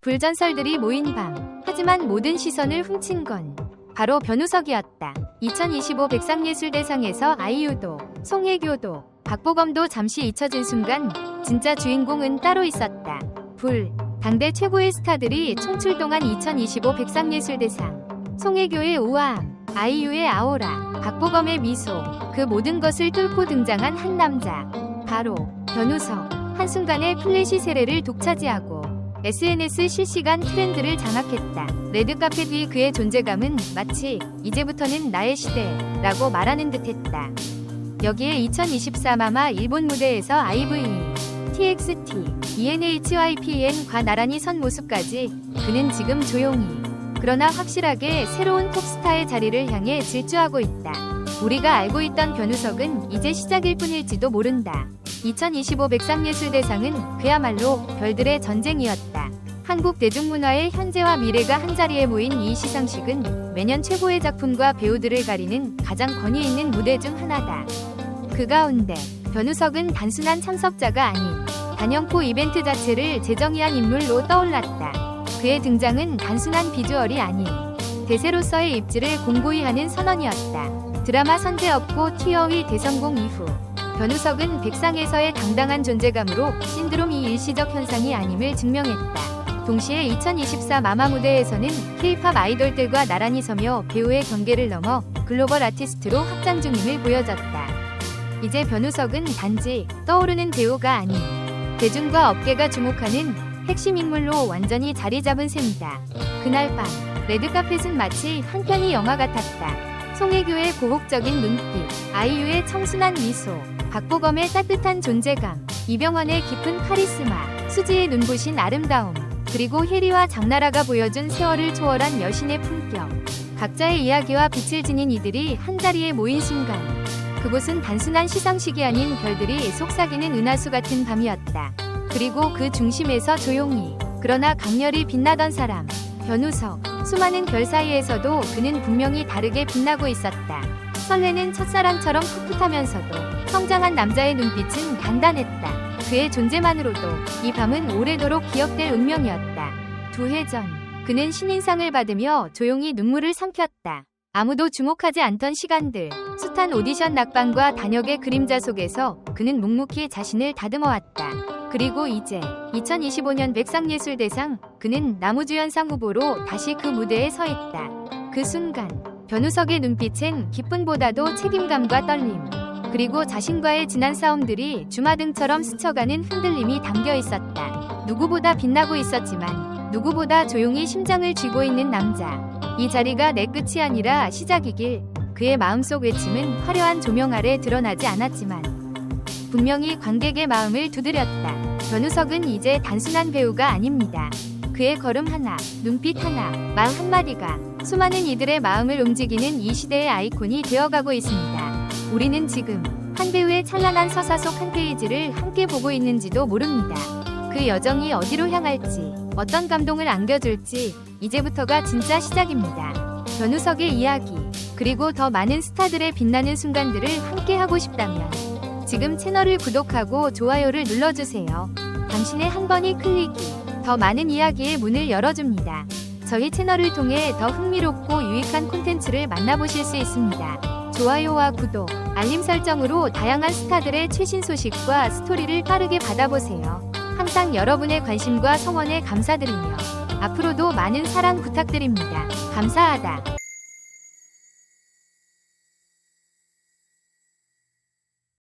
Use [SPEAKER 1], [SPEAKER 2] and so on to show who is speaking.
[SPEAKER 1] 불전설들이 모인 밤. 하지만 모든 시선을 훔친 건 바로 변우석이었다. 2025 백상예술대상에서 아이유도, 송혜교도, 박보검도 잠시 잊혀진 순간 진짜 주인공은 따로 있었다. 불. 당대 최고의 스타들이 총출동한 2025 백상예술대상. 송혜교의 우아함, 아이유의 아오라, 박보검의 미소, 그 모든 것을 뚫고 등장한 한 남자. 바로 변우석. 한순간에 플래시 세례를 독차지하고 SNS 실시간 트렌드를 장악했다. 레드카펫 위 그의 존재감은 마치 이제부터는 나의 시대라고 말하는 듯했다. 여기에 2024 마마 일본 무대에서 IVE, TXT, ENHYPN과 나란히 선 모습까지 그는 지금 조용히 그러나 확실하게 새로운 톱스타의 자리를 향해 질주하고 있다. 우리가 알고 있던 변우석은 이제 시작일 뿐일지도 모른다. 2025 백상예술대상은 그야말로 별들의 전쟁이었다. 한국 대중문화의 현재와 미래가 한자리에 모인 이 시상식은 매년 최고의 작품과 배우들을 가리는 가장 권위 있는 무대 중 하나다. 그 가운데 변우석은 단순한 참석자가 아닌 단연코 이벤트 자체를 재정의한 인물로 떠올랐다. 그의 등장은 단순한 비주얼이 아닌 대세로서의 입지를 공고히 하는 선언이었다. 드라마 선제 없고 튀어위 대성공 이후 변우석은 백상에서의 당당한 존재감으로 신드롬 이 일시적 현상이 아님을 증명했다. 동시에 2024 마마 무대에서는 K-팝 아이돌들과 나란히 서며 배우의 경계를 넘어 글로벌 아티스트로 확장 중임을 보여줬다. 이제 변우석은 단지 떠오르는 배우가 아닌 대중과 업계가 주목하는 핵심 인물로 완전히 자리 잡은 셈이다. 그날 밤 레드카펫은 마치 한 편의 영화 같았다. 송혜교의 고혹적인 눈빛, 아이유의 청순한 미소, 박보검의 따뜻한 존재감, 이병헌의 깊은 카리스마, 수지의 눈부신 아름다움, 그리고 혜리와 장나라가 보여준 세월을 초월한 여신의 품격. 각자의 이야기와 빛을 지닌 이들이 한자리에 모인 순간, 그곳은 단순한 시상식이 아닌 별들이 속삭이는 은하수 같은 밤이었다. 그리고 그 중심에서 조용히, 그러나 강렬히 빛나던 사람, 변우석. 수많은 별 사이에서도 그는 분명히 다르게 빛나고 있었다. 설레는 첫사랑처럼 풋풋하면서도 성장한 남자의 눈빛은 단단했다. 그의 존재만으로도 이 밤은 오래도록 기억될 운명이었다. 두 해 전, 그는 신인상을 받으며 조용히 눈물을 삼켰다. 아무도 주목하지 않던 시간들, 숱한 오디션 낙방과 단역의 그림자 속에서 그는 묵묵히 자신을 다듬어왔다. 그리고 이제 2025년 백상예술대상 그는 나무주연상 후보로 다시 그 무대에 서 있다. 그 순간 변우석의 눈빛엔 기쁨보다도 책임감과 떨림 그리고 자신과의 지난 싸움들이 주마등처럼 스쳐가는 흔들림이 담겨 있었다. 누구보다 빛나고 있었지만 누구보다 조용히 심장을 쥐고 있는 남자. 이 자리가 내 끝이 아니라 시작이길 그의 마음속 외침은 화려한 조명 아래 드러나지 않았지만 분명히 관객의 마음을 두드렸다. 변우석은 이제 단순한 배우가 아닙니다. 그의 걸음 하나, 눈빛 하나, 말 한마디가 수많은 이들의 마음을 움직이는 이 시대의 아이콘이 되어가고 있습니다. 우리는 지금 한 배우의 찬란한 서사 속 한 페이지를 함께 보고 있는지도 모릅니다. 그 여정이 어디로 향할지, 어떤 감동을 안겨줄지 이제부터가 진짜 시작입니다. 변우석의 이야기, 그리고 더 많은 스타들의 빛나는 순간들을 함께 하고 싶다면 지금 채널을 구독하고 좋아요를 눌러주세요. 당신의 한 번의 클릭이 더 많은 이야기의 문을 열어줍니다. 저희 채널을 통해 더 흥미롭고 유익한 콘텐츠를 만나보실 수 있습니다. 좋아요와 구독, 알림 설정으로 다양한 스타들의 최신 소식과 스토리를 빠르게 받아보세요. 항상 여러분의 관심과 성원에 감사드리며 앞으로도 많은 사랑 부탁드립니다. 감사하다.